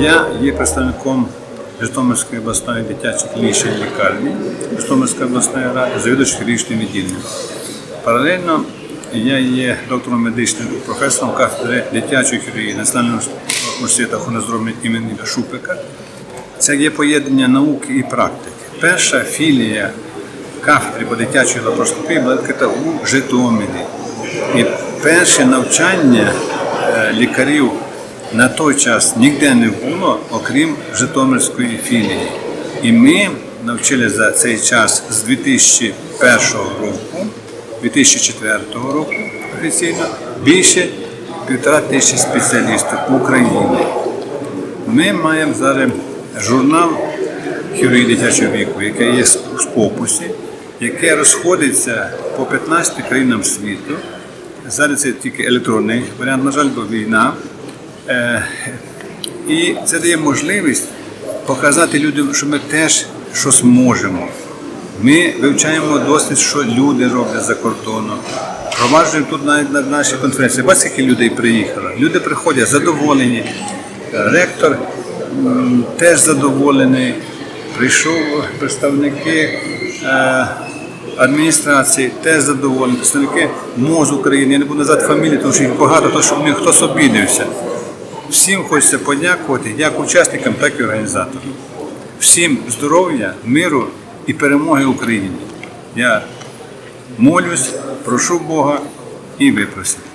Я є представником Житомирської обласної дитячої клінічної лікарні Житомирської обласної ради, завідувач хірургічним відділенням. Паралельно я є доктором медичним професором кафедри дитячої хірургії Національного університету охорони здоров'я імені Шупика. Це є поєднання науки і практики. Перша філія кафедри по дитячій лапароскопії була відкрита у Житомирі. І перше навчання е, лікарів на той час ніде не було, окрім Житомирської філії. І ми навчили за цей час з 2001 року, 2004 року офіційно більше півтора тисячі спеціалістів України. Ми маємо зараз журнал хірургії дитячого віку, який є в спокусі, яке розходиться по 15 країнам світу. Зараз це тільки електронний варіант, на жаль, бо війна. Е, І це дає можливість показати людям, що ми теж щось можемо. Ми вивчаємо досвід, що люди роблять за кордоном. Проваджуємо тут навіть на нашій конференції. Бачите, скільки людей приїхало. Люди приходять задоволені. Ректор м, теж задоволений. Прийшов представники е, адміністрації, теж задоволені. Представники МОЗ України. Я не буду називати фамілії, тому що їх багато, тому що хтось обідався. Всім хочеться подякувати як учасникам, так і організаторам. Всім здоров'я, миру і перемоги Україні. Я молюсь, прошу Бога і ви просите.